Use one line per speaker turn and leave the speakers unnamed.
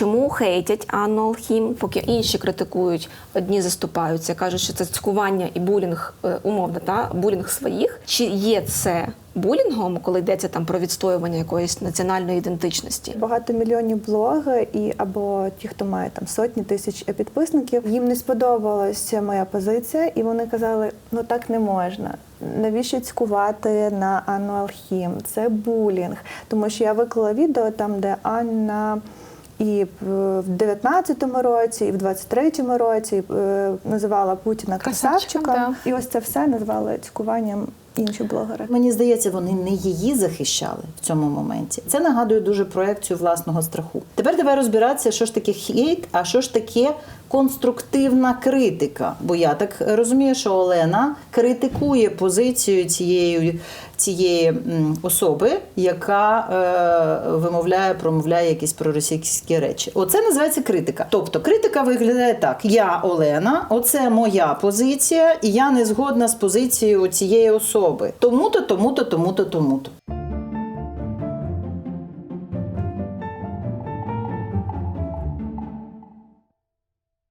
чому хейтять Анну Алхім, поки інші критикують, одні заступаються, кажуть, що це цькування і булінг е, умовно, та булінг своїх. Чи є це булінгом, коли йдеться там про відстоювання якоїсь національної ідентичності?
Багато мільйонів блоги і або ті, хто має там сотні тисяч підписників, їм не сподобалася моя позиція, і вони казали: ну так не можна. Навіщо цькувати на Анну Алхім? Це булінг. Тому що я виклала відео там, де Анна. І в 19-му році, і в 23-му році е, називала Путіна
Красавчиком,
красавчиком.
да.
І ось це все назвали цькуванням інші блогери.
Мені здається, вони не її захищали в цьому моменті. Це нагадує дуже проекцію власного страху. Тепер давай розбиратися, що ж таке хейт, а що ж таке конструктивна критика. Бо я так розумію, що Олена критикує позицію цієї, цієї особи, яка е, вимовляє, промовляє якісь проросійські речі. Оце називається критика. Тобто критика виглядає так: я Олена, оце моя позиція, і я не згодна з позицією цієї особи. Тому-то, тому-то, тому-то, тому-то.